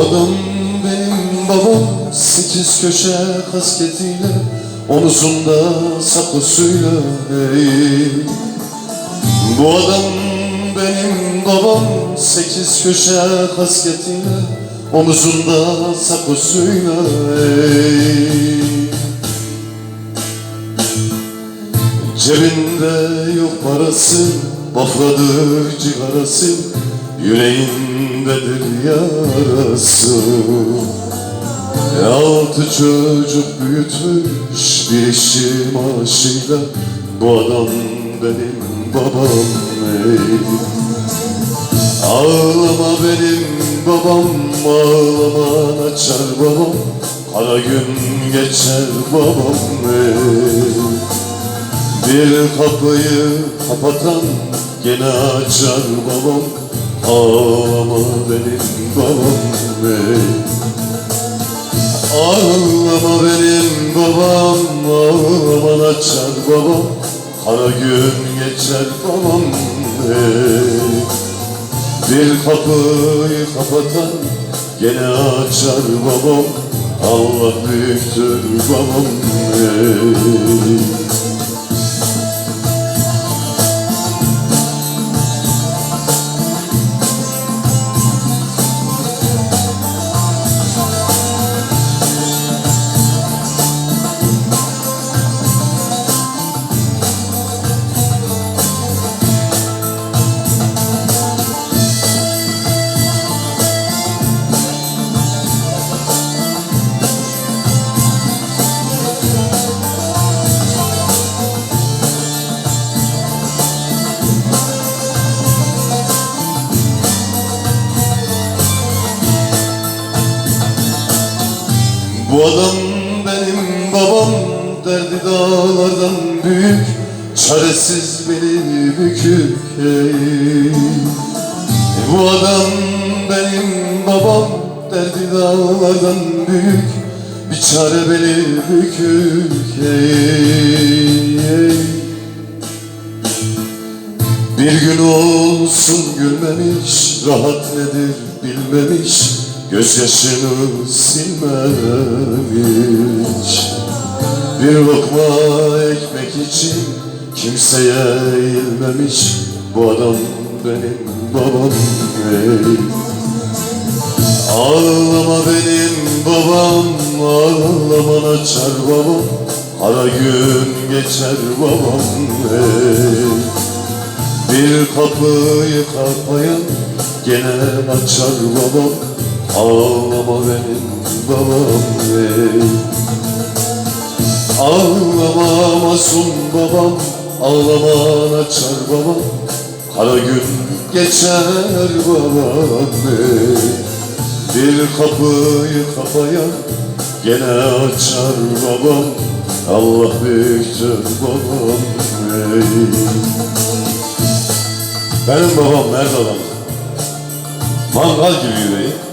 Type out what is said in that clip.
adam benim babam Sekiz köşe kasketiyle Omuzunda sakosuyla hey. Bu adam benim babam Sekiz köşe kasketiyle Omuzunda sakosuyla hey. Cebinde yok parası Bafradır cigarası Yüreğindedir yarası E Altı çocuk büyütmüş Bir işi maaşıyla Bu adam benim babam ey. Ağlama benim babam Ağlama açar babam Kara gün geçer babam ey. Bir kapıyı kapatan gene açar babam Ağlama benim babam ey. Ağlama benim babam Ağlaman açar babam Kara gün geçer babam ey. Bir kapıyı kapatan gene açar babam Allah büyüktür babam ey. Bu adam benim babam Derdi dağlardan büyük Çaresiz beni bükük ey. Bu adam benim babam Derdi dağlardan büyük Bir çare beni bükük ey. Bir gün olsun gülmemiş, rahat nedir bilmemiş, gözyaşını silmemiş. Bir lokma ekmek için kimseye eğilmemiş, bu adam benim babam ey. Ağlama benim babam, ağlaman açar babam, Kara gün geçer babam ey. Bir kapıyı kapayan gene açar babam Ağlama benim babam ey Ağlama masum babam Ağlaman açar babam. Kara gün geçer babam ey Bir kapıyı kapayan gene açar babam. Allah büyüktür babam ey benim babam nerede adam? Mangal gibi yüreği.